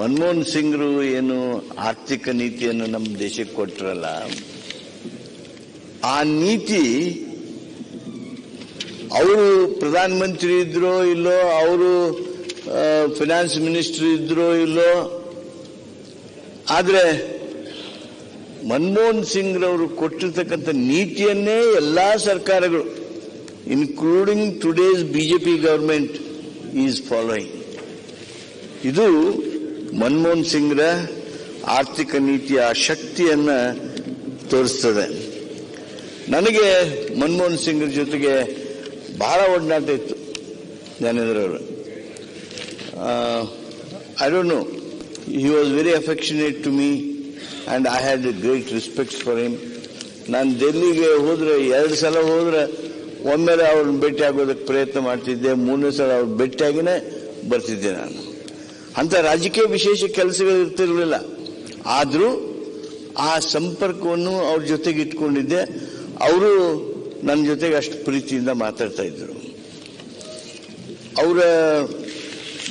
ಮನಮೋಹನ್ ಸಿಂಗ್ರು ಏನು ಆರ್ಥಿಕ ನೀತಿಯನ್ನು ನಮ್ಮ ದೇಶಕ್ಕೆ ಕೊಟ್ಟರಲ್ಲ ಆ ನೀತಿ ಅವರು ಪ್ರಧಾನಮಂತ್ರಿ ಇದ್ರೋ ಇಲ್ಲೋ, ಅವರು ಫಿನಾನ್ಸ್ ಮಿನಿಸ್ಟರ್ ಇದ್ರೋ ಇಲ್ಲೋ, ಆದರೆ ಮನಮೋಹನ್ ಸಿಂಗ್ ರವರು ಕೊಟ್ಟಿರ್ತಕ್ಕಂಥ ನೀತಿಯನ್ನೇ ಎಲ್ಲ ಸರ್ಕಾರಗಳು including today's BJP government is following ಇದು ಮನಮೋಹನ್ ಸಿಂಗ್ರ ಆರ್ಥಿಕ ನೀತಿಯ ಶಕ್ತಿಯನ್ನ ತೋರಿಸ್ತದೆ. ನನಗೆ ಮನಮೋಹನ್ ಸಿಂಗ್ ಜೊತೆಗೆ ಬಹಳ ಒಡನಾಟ ಇತ್ತು ಜ್ಞಾನೇಂದ್ರ ಅವರು. I don't know he was very affectionate to me and I had great respect for him ನಾನು ಡೆಲ್ಲಿಗೆ ಹೋದ್ರೆ, ಎರಡು ಸಲ ಹೋದ್ರೆ ಒಮ್ಮೆಲೆ ಅವ್ರನ್ನ ಭೇಟಿ ಆಗೋದಕ್ಕೆ ಪ್ರಯತ್ನ ಮಾಡ್ತಿದ್ದೆ, ಮೂರನೇ ಸಲ ಅವ್ರ ಭೇಟಿಯಾಗಿನೇ ಬರ್ತಿದ್ದೆ ನಾನು. ಅಂತ ರಾಜಕೀಯ ವಿಶೇಷ ಕೆಲಸಗಳು ಇರ್ತಿರಲಿಲ್ಲ. ಆದರೂ ಆ ಸಂಪರ್ಕವನ್ನು ಅವ್ರ ಜೊತೆಗೆ ಇಟ್ಕೊಂಡಿದ್ದೆ. ಅವರು ನನ್ನ ಜೊತೆಗೆ ಅಷ್ಟು ಪ್ರೀತಿಯಿಂದ ಮಾತಾಡ್ತಾ ಇದ್ರು. ಅವರ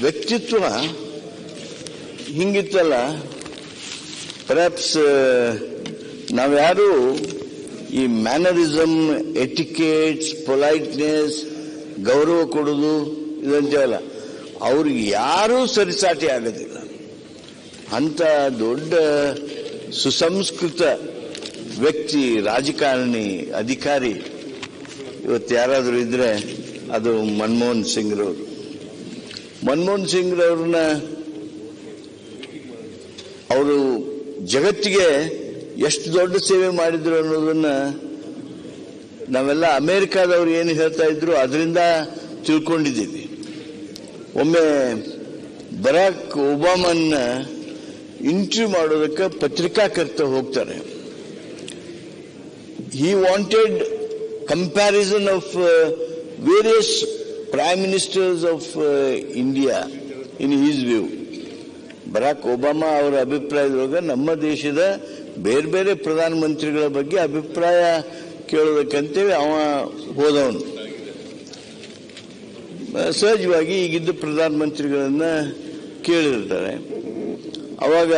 ವ್ಯಕ್ತಿತ್ವ ಹಿಂಗಿತ್ತಲ್ಲ. ಪರ್ಯಾಪ್ಸ್ ನಾವ್ಯಾರು ಈ ಮ್ಯಾನರಿಸಮ್ ಎಟಿಕೇಟ್ಸ್ ಪೊಲೈಟ್ನೆಸ್ ಗೌರವ ಕೊಡೋದು ಇದಂತೇವಲ್ಲ. ಅವ್ರಿಗೆ ಯಾರೂ ಸರಿಸಾಟಿ ಆಗೋದಿಲ್ಲ. ಅಂತ ದೊಡ್ಡ ಸುಸಂಸ್ಕೃತ ವ್ಯಕ್ತಿ, ರಾಜಕಾರಣಿ, ಅಧಿಕಾರಿ, ಇವತ್ತು ಯಾರಾದರೂ ಇದ್ದರೆ ಅದು ಮನಮೋಹನ್ ಸಿಂಗ್ರವರು. ಮನಮೋಹನ್ ಸಿಂಗ್ರವ್ರನ್ನ ಅವರು ಜಗತ್ತಿಗೆ ಎಷ್ಟು ದೊಡ್ಡ ಸೇವೆ ಮಾಡಿದ್ರು ಅನ್ನೋದನ್ನ ನಾವೆಲ್ಲ ಅಮೇರಿಕಾದವ್ರು ಏನು ಹೇಳ್ತಾ ಇದ್ರು, ಅದರಿಂದ ತಿಳ್ಕೊಂಡಿದ್ದೀವಿ. ಒಮ್ಮೆ ಬರಾಕ್ ಒಬಾಮನ್ನ ಇಂಟರ್ವ್ಯೂ ಮಾಡೋದಕ್ಕೆ ಪತ್ರಿಕಾಕರ್ತ ಹೋಗ್ತಾರೆ he wanted comparison of various prime ministers of India in his view. Barack Obama ಅವರ ಅಭಿಪ್ರಾಯದೊಳಗೆ ನಮ್ಮ ದೇಶದ ಬೇರೆ ಬೇರೆ ಪ್ರಧಾನಮಂತ್ರಿಗಳ ಬಗ್ಗೆ ಅಭಿಪ್ರಾಯ ಕೇಳೋದಕ್ಕಂತೇಳಿ ಅವ ಹೋದವನು ಸಹಜವಾಗಿ ಈಗಿದ್ದ ಪ್ರಧಾನಮಂತ್ರಿಗಳನ್ನ ಕೇಳಿರ್ತಾರೆ. ಅವಾಗ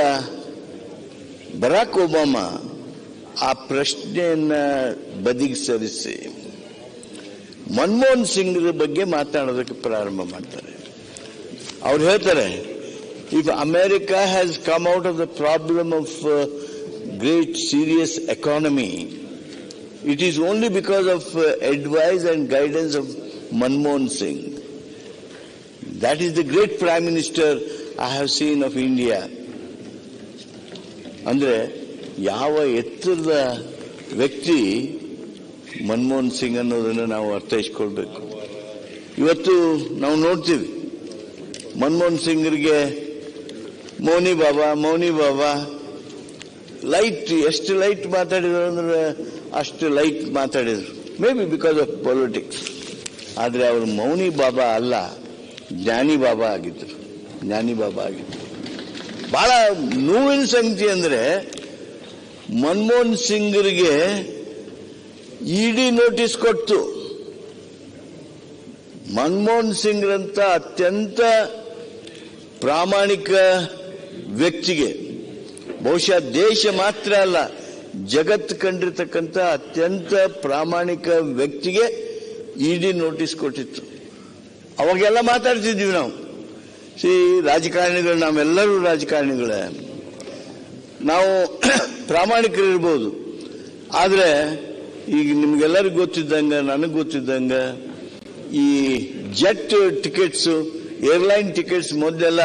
ಬರಾಕ್ ಒಬಾಮಾ ಆ ಪ್ರಶ್ನೆಯನ್ನ ಬದಿಗೆ ಸರಿಸಿ ಮನಮೋಹನ್ ಸಿಂಗ್ ಬಗ್ಗೆ ಮಾತಾಡೋದಕ್ಕೆ ಪ್ರಾರಂಭ ಮಾಡ್ತಾರೆ. ಅವ್ರು ಹೇಳ್ತಾರೆ if America has come out of the problem of great serious economy it is only because of advice and guidance of Manmohan Singh that is the great prime minister I have seen of India ಅಂದರೆ ಯಾವ ಎತ್ತರದ ವ್ಯಕ್ತಿ ಮನಮೋಹನ್ ಸಿಂಗ್ ಅನ್ನೋದನ್ನು ನಾವು ಅರ್ಥೈಸ್ಕೊಳ್ಬೇಕು. ಇವತ್ತು ನಾವು ನೋಡ್ತೀವಿ, ಮನಮೋಹನ್ ಸಿಂಗ್ರಿಗೆ, ಮೌನಿ ಬಾಬಾ ಮೌನಿ ಬಾಬಾ, ಲೈಟ್, ಎಷ್ಟು ಲೈಟ್ ಮಾತಾಡಿದ್ರು ಅಂದ್ರೆ ಅಷ್ಟು ಲೈಟ್ ಮಾತಾಡಿದ್ರು. May be because of politics ಆದರೆ ಅವರು ಮೌನಿ ಬಾಬಾ ಅಲ್ಲ. ಜ್ಞಾನಿ ಬಾಬಾ ಆಗಿದ್ರು. ಜ್ಞಾನಿ ಬಾಬಾ ಆಗಿದ್ರು. ಬಹಳ ನೋವಿನ ಸಂಗತಿ ಅಂದ್ರೆ ಮನಮೋಹನ್ ಸಿಂಗ್ರಿಗೆ ಇಡಿ ನೋಟಿಸ್ ಕೊಟ್ಟು ಮನಮೋಹನ್ ಸಿಂಗ್ರಂಥ ಅತ್ಯಂತ ಪ್ರಾಮಾಣಿಕ ವ್ಯಕ್ತಿಗೆ. ಬಹುಶಃ ದೇಶ ಮಾತ್ರ ಅಲ್ಲ ಜಗತ್ತು ಕಂಡಿರ್ತಕ್ಕಂಥ ಅತ್ಯಂತ ಪ್ರಾಮಾಣಿಕ ವ್ಯಕ್ತಿಗೆ ಇಡಿ ನೋಟಿಸ್ ಕೊಟ್ಟಿತ್ತು. ಅವಾಗೆಲ್ಲ ಮಾತಾಡ್ತಿದ್ವಿ ನಾವು. ಸಿ ರಾಜಕಾರಣಿಗಳು, ನಾವೆಲ್ಲರೂ ರಾಜಕಾರಣಿಗಳೇ. ನಾವು ಪ್ರಾಮಾಣಿಕರಿರ್ಬೋದು. ಆದರೆ ಈಗ ನಿಮ್ಗೆಲ್ಲರಿಗೂ ಗೊತ್ತಿದ್ದಂಗೆ, ನನಗೆ ಗೊತ್ತಿದ್ದಂಗೆ, ಈ ಜೆಟ್ ಟಿಕೆಟ್ಸ್, ಏರ್ಲೈನ್ ಟಿಕೆಟ್ಸ್ ಮೊದಲೆಲ್ಲ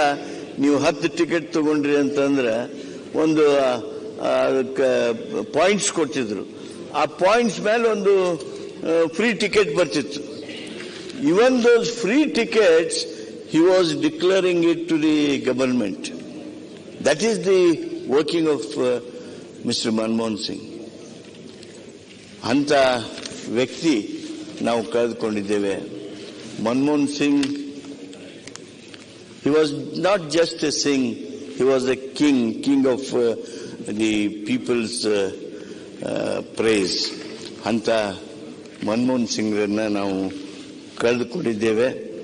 ನೀವು ಹತ್ತು ಟಿಕೆಟ್ ತಗೊಂಡ್ರಿ ಅಂತಂದ್ರೆ ಒಂದು ಅದಕ್ಕೆ ಪಾಯಿಂಟ್ಸ್ ಕೊಡ್ತಿದ್ರು. ಆ ಪಾಯಿಂಟ್ಸ್ ಮೇಲೆ ಒಂದು ಫ್ರೀ ಟಿಕೆಟ್ ಬರ್ತಿತ್ತು. Even those free tickets he was declaring it to the government. That is the working of uh, Mr. Manmohan Singh. ಅಂತ ವ್ಯಕ್ತಿ ನಾವು ಕಳೆದುಕೊಂಡಿದ್ದೇವೆ Manmohan Singh he was not just a Singh he was a king king of the people's praise ಅಂತ ಮನಮೋಹನ್ ಸಿಂಗ್ರನ್ನ ನಾವು ಕಳೆದುಕೊಂಡಿದ್ದೇವೆ.